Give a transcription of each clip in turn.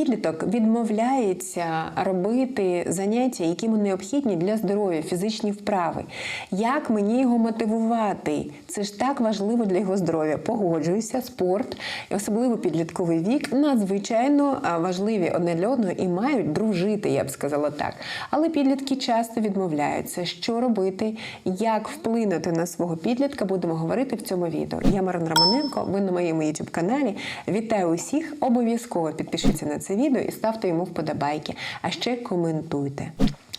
Підліток відмовляється робити заняття, які йому необхідні для здоров'я, фізичні вправи. Як мені його мотивувати? Це ж так важливо для його здоров'я. Погоджуюся, спорт, особливо підлітковий вік, надзвичайно важливі одне для одного і мають дружити, я б сказала так. Але підлітки часто відмовляються. Що робити, як вплинути на свого підлітка, будемо говорити в цьому відео. Я Марина Романенко, ви на моєму youtube каналі. Вітаю усіх! Обов'язково підпишіться на це відео і ставте йому вподобайки. А ще коментуйте.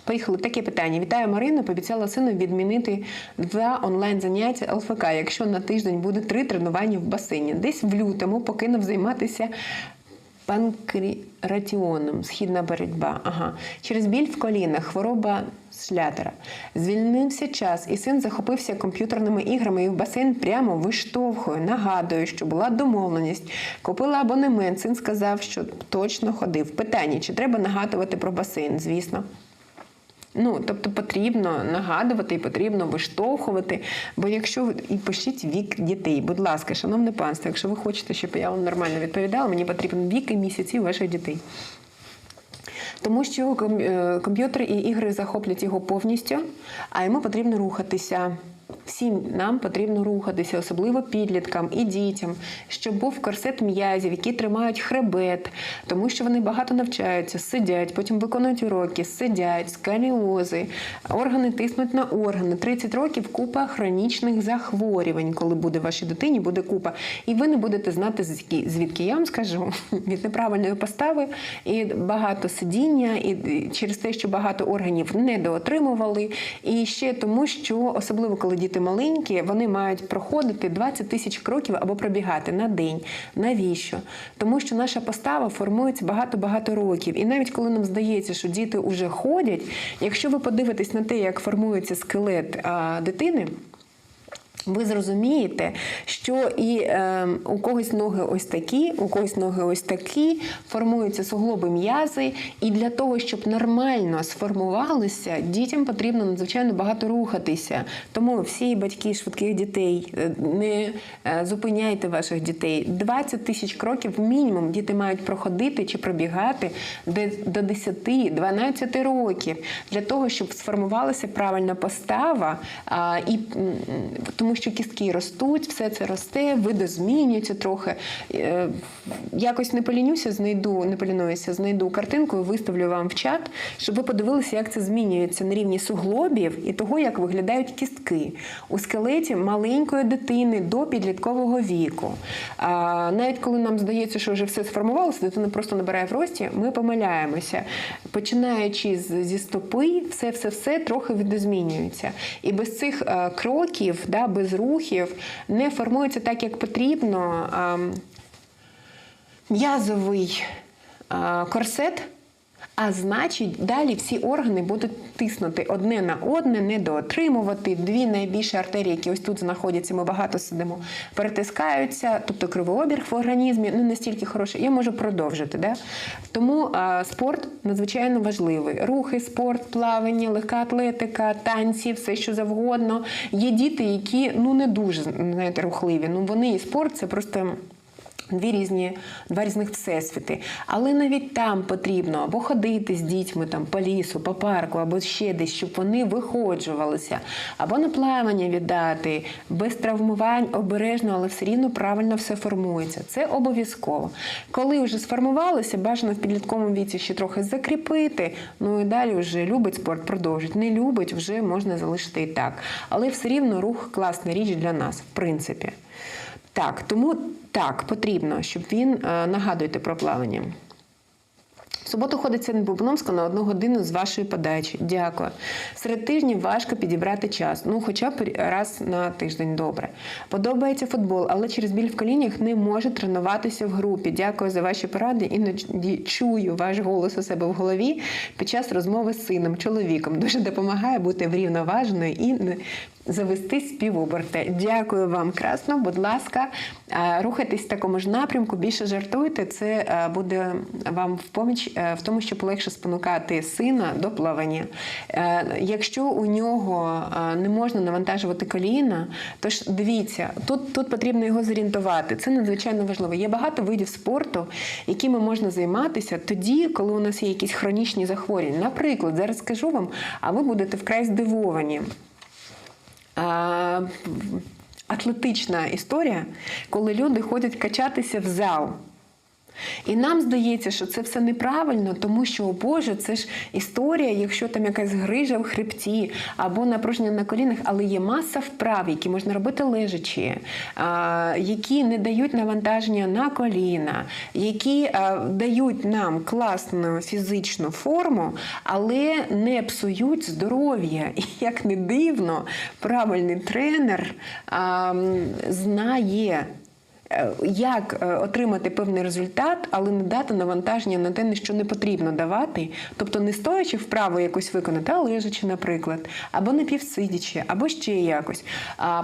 Поїхали таке питання. Вітаю Марина. Пообіцяла сину відмінити два онлайн заняття ЛФК, якщо на тиждень буде три тренування в басейні. Десь в лютому покинув займатися панкреатіоном, східна боротьба. Ага. Через біль в колінах, хвороба шлятера. Звільнився час, і син захопився комп'ютерними іграми і в басейн прямо виштовхує. Нагадую, що була домовленість. Купила абонемент. Син сказав, що точно ходив. Питання: чи треба нагадувати про басейн? Звісно. Ну, тобто потрібно нагадувати і потрібно виштовхувати. Бо якщо ви і пишіть вік дітей, будь ласка, шановне панство, якщо ви хочете, щоб я вам нормально відповідала, мені потрібен вік і місяці ваших дітей. Тому що е, комп'ютер і ігри захоплять його повністю, а йому потрібно рухатися. Всім нам потрібно рухатися, особливо підліткам і дітям, щоб був корсет м'язів, які тримають хребет, тому що вони багато навчаються, сидять, потім виконують уроки, сидять, скаліози, органи тиснуть на органи. 30 років купа хронічних захворювань, коли буде вашій дитині, буде купа. І ви не будете знати, звідки, я вам скажу, від неправильної постави і багато сидіння, і через те, що багато органів недоотримували, і ще тому, що особливо коли діти маленькі, вони мають проходити 20 тисяч кроків або пробігати на день. Навіщо? Тому що наша постава формується багато-багато років. І навіть коли нам здається, що діти вже ходять, якщо ви подивитесь на те, як формується скелет а, дитини. Ви зрозумієте, що і е, у когось ноги ось такі, у когось ноги ось такі, формуються суглоби м'язи, і для того, щоб нормально сформувалися, дітям потрібно надзвичайно багато рухатися. Тому всі батьки швидких дітей е, не е, зупиняйте ваших дітей. 20 тисяч кроків мінімум діти мають проходити чи пробігати до 10-12 років для того, щоб сформувалася правильна постава, а, і м, тому що кістки ростуть, все це росте, види змінюються трохи. Е, Якось не полінюся, знайду, не полінуюся, знайду картинку і виставлю вам в чат, щоб ви подивилися, як це змінюється на рівні суглобів і того, як виглядають кістки у скелеті маленької дитини до підліткового віку. А, навіть коли нам здається, що вже все сформувалося, дитина просто набирає в рості, ми помиляємося. Починаючи з, зі стопи, все, все, все трохи відозмінюється. І без цих е, кроків, да, без рухів не формується так, як потрібно. ем, м'язовий корсет. А значить, далі всі органи будуть тиснути одне на одне, недоотримувати. Дві найбільші артерії, які ось тут знаходяться, ми багато сидимо, перетискаються, тобто кровообіг в організмі не настільки хороший. Я можу продовжити. Да? Тому а, спорт надзвичайно важливий. Рухи, спорт, плавання, легка атлетика, танці, все що завгодно. Є діти, які ну не дуже знаєте, рухливі. Ну вони і спорт це просто. Дві різні, два різних всесвіти. Але навіть там потрібно або ходити з дітьми там, по лісу, по парку, або ще десь, щоб вони виходжувалися, або на плавання віддати, без травмувань, обережно, але все рівно правильно все формується. Це обов'язково. Коли вже сформувалося, бажано в підлітковому віці ще трохи закріпити. Ну і далі вже любить спорт, продовжить. Не любить, вже можна залишити і так. Але все рівно рух класна річ для нас, в принципі. Так, тому так, потрібно, щоб він е, нагадуйте про плавання. Суботу ходить син Бубновська на одну годину з вашої подачі. Дякую. Серед тижнів важко підібрати час. Ну, хоча б раз на тиждень добре. Подобається футбол, але через біль в колінях не може тренуватися в групі. Дякую за ваші поради. Іноді чую ваш голос у себе в голові під час розмови з сином, чоловіком. Дуже допомагає бути врівноваженою і не завести співоберти. Дякую вам красно. Будь ласка, е, рухайтесь в такому ж напрямку, більше жартуйте. Це е, буде вам в поміч е, в тому, щоб легше спонукати сина до плавання. Е, Якщо у нього е, не можна навантажувати коліна, то ж дивіться, тут, тут потрібно його зорієнтувати. Це надзвичайно важливо. Є багато видів спорту, якими можна займатися тоді, коли у нас є якісь хронічні захворювання. Наприклад, зараз скажу вам, а ви будете вкрай здивовані. Атлетична історія, коли люди ходять качатися в зал. І нам здається, що це все неправильно, тому що, о Боже, це ж історія, якщо там якась грижа в хребті або напруження на колінах, але є маса вправ, які можна робити лежачи, а, які не дають навантаження на коліна, які дають нам класну фізичну форму, але не псують здоров'я. І як не дивно, правильний тренер знає. Е, як е, отримати певний результат, але не дати навантаження на те, що не потрібно давати, тобто не стоячи вправо якось виконати, а лежачи, наприклад, або напівсидячи, або ще якось.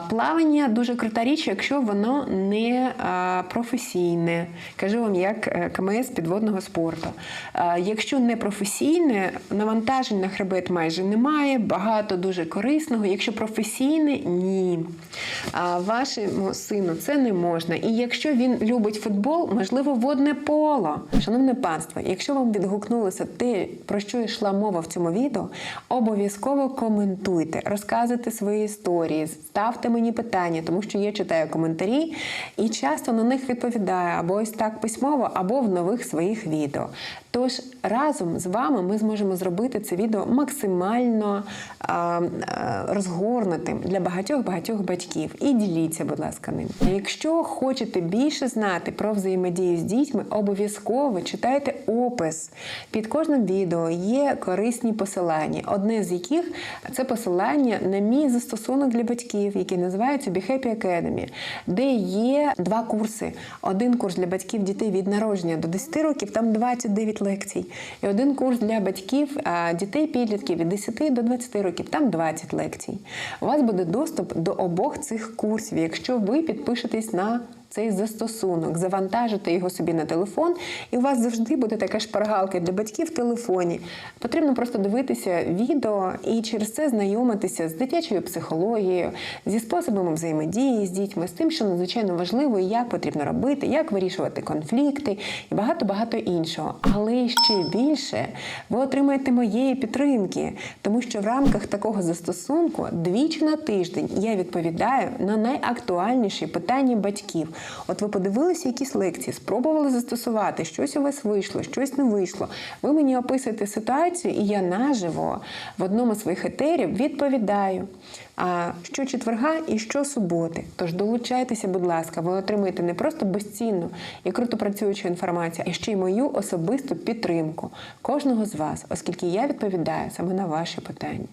Плавання дуже крута річ, якщо воно не професійне. Кажу вам, як е, КМС підводного спорту. Якщо не професійне, навантажень на хребет майже немає, багато дуже корисного. Якщо професійне, ні. Вашому сину це не можна. І якщо він любить футбол, можливо, водне поло. Шановне панство, якщо вам відгукнулося те, про що йшла мова в цьому відео, обов'язково коментуйте, розказуйте свої історії, ставте мені питання, тому що я читаю коментарі і часто на них відповідаю або ось так письмово, або в нових своїх відео. Тож разом з вами ми зможемо зробити це відео максимально а, а, розгорнутим для багатьох багатьох батьків. І діліться, будь ласка, ним. Якщо хочете більше знати про взаємодію з дітьми, обов'язково читайте опис. Під кожним відео є корисні посилання. Одне з яких це посилання на мій застосунок для батьків, який називається Be Happy Academy, де є два курси. Один курс для батьків дітей від народження до 10 років, там 29 лекцій. І один курс для батьків дітей підлітків від 10 до 20 років, там 20 лекцій. У вас буде доступ до обох цих курсів, якщо ви підпишетесь на цей застосунок, завантажите його собі на телефон, і у вас завжди буде така шпаргалка для батьків в телефоні. Потрібно просто дивитися відео і через це знайомитися з дитячою психологією, зі способами взаємодії з дітьми, з тим, що надзвичайно важливо, і як потрібно робити, як вирішувати конфлікти і багато-багато іншого. Але ще більше ви отримаєте моєї підтримки, тому що в рамках такого застосунку двічі на тиждень я відповідаю на найактуальніші питання батьків. От ви подивилися якісь лекції, спробували застосувати, щось у вас вийшло, щось не вийшло. Ви мені описуєте ситуацію, і я наживо в одному з своїх етерів відповідаю. А що четверга і що суботи. Тож долучайтеся, будь ласка, ви отримаєте не просто безцінну і круто працюючу інформацію, а ще й мою особисту підтримку кожного з вас, оскільки я відповідаю саме на ваші питання.